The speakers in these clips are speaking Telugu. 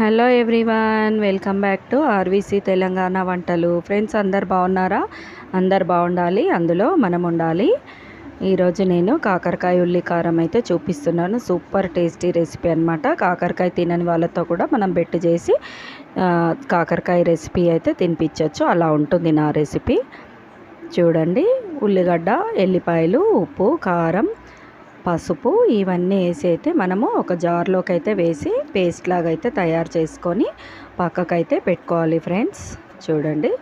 Hello everyone welcome back to RVC Telangana వంటలు. ఫ్రెండ్స్ అందరు బాగున్నారా? అందరు బాగుండాలి అందులో మనం ఉండాలి. ఈరోజు నేను కాకరకాయ ఉల్లి కారం అయితే చూపిస్తున్నాను. సూపర్ టేస్టీ రెసిపీ అనమాట కాకరకాయ తినని వాళ్ళతో కూడా మనం బెట్టు చేసి కాకరకాయ రెసిపీ అయితే తినిపించవచ్చు అలా ఉంటుంది నా రెసిపీ. చూడండి ఉల్లిగడ్డ ఎల్లిపాయలు ఉప్పు కారం పసుపు ఇవన్నీ వేసి అయితే మనము ఒక జార్లోకి అయితే వేసి పేస్ట్ లాగా అయితే తయారు చేసుకొని పక్కకైతే పెట్టుకోవాలి ఫ్రెండ్స్. చూడండి.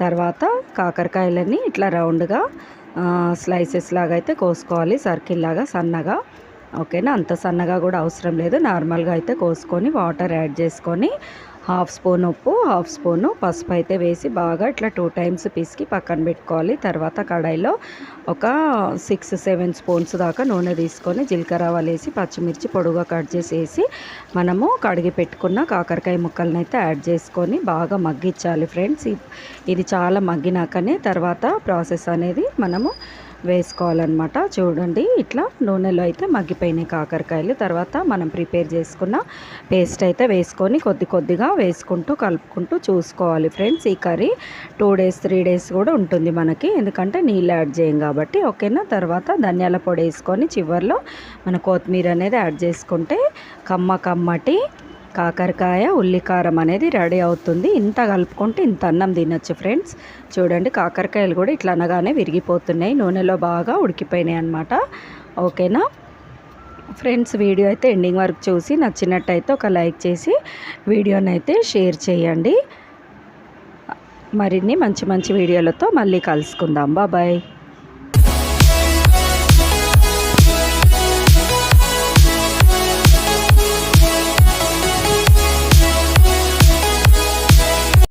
తర్వాత కాకరకాయలని ఇట్లా రౌండ్గా స్లైసెస్ లాగా అయితే కోసుకోవాలి. సర్కిల్ లాగా సన్నగా. ఓకేనా? అంత సన్నగా కూడా అవసరం లేదు. నార్మల్గా అయితే కోసుకొని వాటర్ యాడ్ చేసుకొని హాఫ్ స్పూన్ ఉప్పు హాఫ్ స్పూను పసుపు అయితే వేసి బాగా ఇట్లా టూ టైమ్స్ పిసికి పక్కన పెట్టుకోవాలి. తర్వాత కడాయిలో ఒక సిక్స్ సెవెన్ స్పూన్స్ దాకా నూనె తీసుకొని జీలకర్ర వేసి పచ్చిమిర్చి పొడుగా కట్ చేసేసి మనము కడిగి పెట్టుకున్న కాకరకాయ ముక్కలను అయితే యాడ్ చేసుకొని బాగా మగ్గించాలి. ఫ్రెండ్స్ ఇది చాలా మగ్గినాకనే తర్వాత ప్రాసెస్ అనేది మనము వేసుకోవాలన్నమాట. చూడండి ఇట్లా నూనెలో అయితే మగ్గిపోయినాయి కాకరకాయలు. తర్వాత మనం ప్రిపేర్ చేసుకున్న పేస్ట్ అయితే వేసుకొని కొద్ది కొద్దిగా వేసుకుంటూ కలుపుకుంటూ చూసుకోవాలి ఫ్రెండ్స్. ఈ curry two days three days కూడా ఉంటుంది మనకి. ఎందుకంటే నీళ్ళు యాడ్ చేయం కాబట్టి ఓకేనా? తర్వాత ధనియాల పొడి వేసుకొని చివర్లో మన కొత్తిమీర అనేది యాడ్ చేసుకుంటే కమ్మ కమ్మటి కాకరకాయ ఉల్లికారం అనేది రెడీ అవుతుంది. ఇంత కలుపుకుంటే ఇంత అన్నం తినొచ్చు ఫ్రెండ్స్. చూడండి కాకరకాయలు కూడా ఇట్లా అనగానే విరిగిపోతున్నాయి. నూనెలో బాగా ఉడికిపోయినాయి అన్నమాట. ఓకేనా? ఫ్రెండ్స్ వీడియో అయితే ఎండింగ్ వరకు చూసి నచ్చినట్టయితే ఒక లైక్ చేసి వీడియోని అయితే షేర్ చేయండి. మరిన్ని మంచి మంచి వీడియోలతో మళ్ళీ కలుసుకుందాం. బాబాయ్